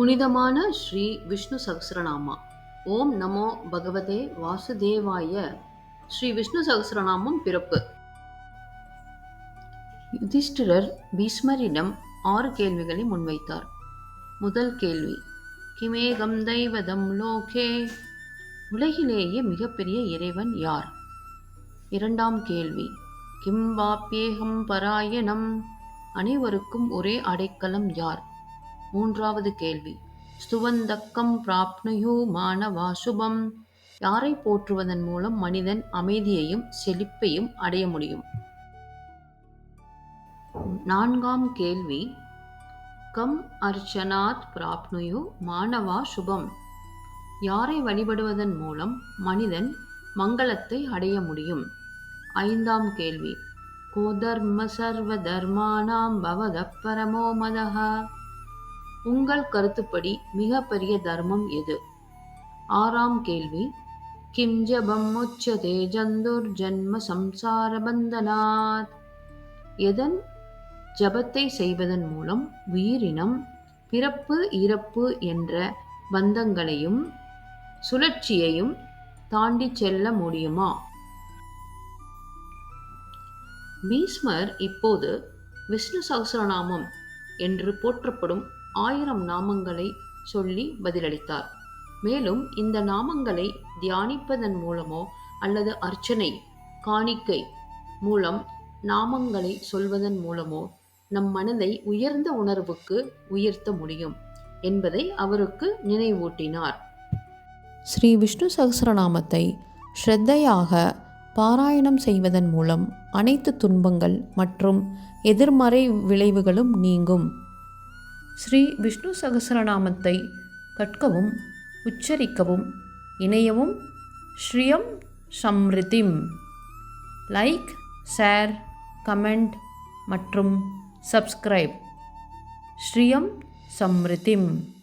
புனிதமான ஸ்ரீ விஷ்ணு சகஸ்ரநாமா ஓம் நமோ பகவதே வாசுதேவாய. ஸ்ரீ விஷ்ணு சகஸ்ரநாமம் பிறப்பு. யுதிஷ்டிரர் பீஷ்மரிடம் ஆறு கேள்விகளை முன்வைத்தார். முதல் கேள்வி கிமேகம் தெய்வதம் லோகே? உலகிலேயே மிகப்பெரிய இறைவன் யார்? இரண்டாம் கேள்வி கிம் வாப்பியேகம் பராயணம்? அனைவருக்கும் ஒரே அடைக்கலம் யார்? மூன்றாவது கேள்வி. ஸ்துவந்தக்கம் பிராப்னுயு மானவா சுபம். யாரை போற்றுவதன் மூலம் மனிதன் அமைதியையும் செழிப்பையும் அடைய முடியும்? நான்காம் கேள்வி. கம் அர்ச்சனாத் பிராப்னுயு மானவா சுபம். யாரை வழிபடுவதன் மூலம் மனிதன் மங்களத்தை அடைய முடியும்? ஐந்தாம் கேள்வி. கோதர்ம சர்வ தர்மானாம் பவத பரமோ மதஹ. உங்கள் கருத்துப்படி மிகப்பெரிய தர்மம் எது? ஆறாம் கேள்வி. கிம் ஜபம் உச்சதே ஜந்துர் ஜன்ம சம்சார பந்தனாத். எதன்? ஜபத்தை செய்வதன் மூலம் உயிரினம் பிறப்பு இறப்பு என்ற பந்தங்களையும் சுழற்சியையும் தாண்டி செல்ல முடியுமா? பீஸ்மர் இப்போது விஷ்ணு சகசரநாமம் என்று போற்றப்படும் ஆயிரம் நாமங்களை சொல்லி பதிலளித்தார். மேலும் இந்த நாமங்களை தியானிப்பதன் மூலமோ அல்லது அர்ச்சனை காணிக்கை மூலம் நாமங்களை சொல்வதன் மூலமோ நம் மனதை உயர்ந்த உணர்வுக்கு உயர்த்த முடியும் என்பதை அவருக்கு நினைவூட்டினார். ஸ்ரீ விஷ்ணு சகசரநாமத்தை ஸ்ரத்தையாக பாராயணம் செய்வதன் மூலம் அனைத்து துன்பங்கள் மற்றும் எதிர்மறை விளைவுகளும் நீங்கும். ஸ்ரீ விஷ்ணு சகசரநாமத்தை கற்கவும் உச்சரிக்கவும் இணையவும் Shriyam Samridhim. Like share comment மற்றும் சப்ஸ்கிரைப். ஸ்ரீயம் சம்ரிதிம்.